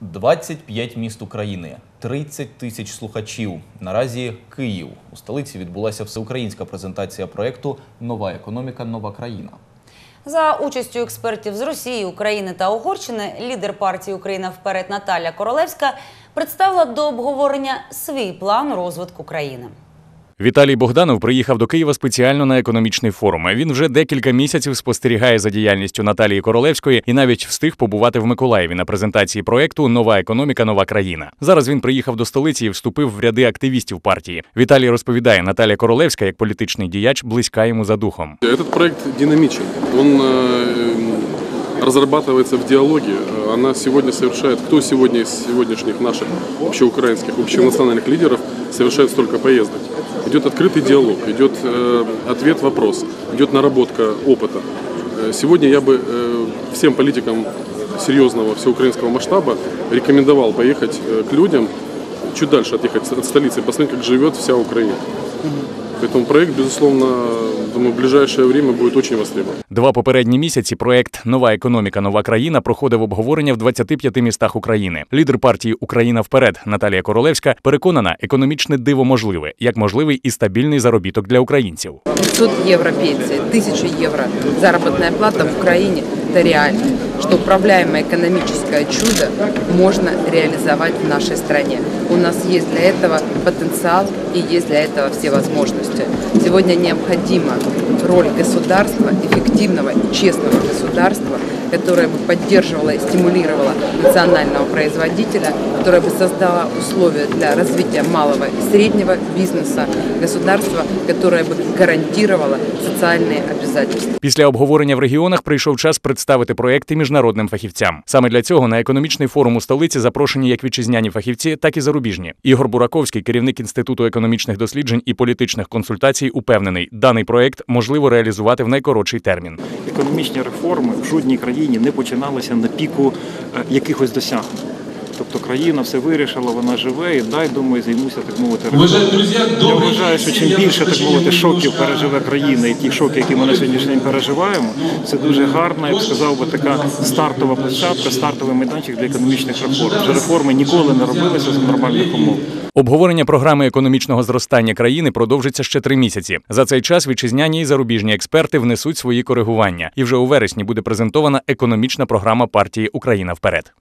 25 міст України, 30 тисяч слухачів. Наразі Київ. У столиці відбулася всеукраїнська презентація проєкту Нова економіка, нова країна. За участю експертів з Росії, України та Угорщини, лідер партії Україна вперед Наталя Королевська представила до обговорення свій план розвитку країни. Віталій Богданов приїхав до Києва спеціально на економічний форум. Він вже декілька місяців спостерігає за діяльністю Наталії Королевської і навіть встиг побувати в Миколаєві на презентації проекту Нова економіка, нова країна. Зараз він приїхав до столиці і вступив в ряди активістів партії. Віталій розповідає, Наталія Королевська, як політичний діяч, близька йому за духом. Этот проект динамичен. Он э, разрабатывается в диалоге. Она сегодня совершает, кто сегодня из сегодняшних наших общеукраинских, общенациональных лидеров совершает столько поездок. Идет открытый диалог, идет э, ответ-вопрос, идет наработка опыта. Э, Сегодня я бы э, всем политикам серьезного всеукраинского масштаба рекомендовал поехать э, к людям, чуть дальше отъехать от столицы, посмотреть, как живет вся Украина. Поэтому проект, безусловно, думаю, в ближайшее время будет очень востребован. Два попередні місяці проект Нова економіка, нова країна проходив обговорення в 25 містах України. Лідер партії Україна вперед Наталія Королевська переконана, економічне диво можливе, як можливий і стабільний заробіток для українців. 500 евро пенсия, 1000 евро заработная плата в Украине – это реально. Что управляемое экономическое чудо можно реализовать в нашей стране. У нас есть для этого потенциал и есть для этого все возможности. Сегодня необходима роль государства, эффективного и честного государства, которое бы поддерживало и стимулировало национального производителя, которое бы создало условия для развития малого и среднего бизнеса, государство, которое бы гарантировало социальные обязательства. Після обговорення в регіонах прийшов час представити проекти міжнародним фахівцям. Саме для цього на економічний форум у столиці запрошені як вітчизняні фахівці, так і зарубіжні. Ігор Бураковський, керівник інституту економічних досліджень і політичних консультацій, упевнений, даний проект можливо реалізувати в найкоротший термін. економічні реформи в жодній країні не починалися на піку е, якихось досягнень. Тобто країна все вирішила, вона живе і дай, думаю, займуся, так мовити. Я вважаю, що чим більше так мовити шоків переживе країна і ті шоки, які ми на сьогоднішній день переживаємо, це дуже гарна, я б сказав би, така стартова площадка, стартовий майданчик для економічних реформ. Вже реформи ніколи не робилися за нормальних умов. Обговорення програми економічного зростання країни продовжиться ще три місяці. За цей час вітчизняні і зарубіжні експерти внесуть свої коригування. І вже у вересні буде презентована економічна програма партії Україна вперед.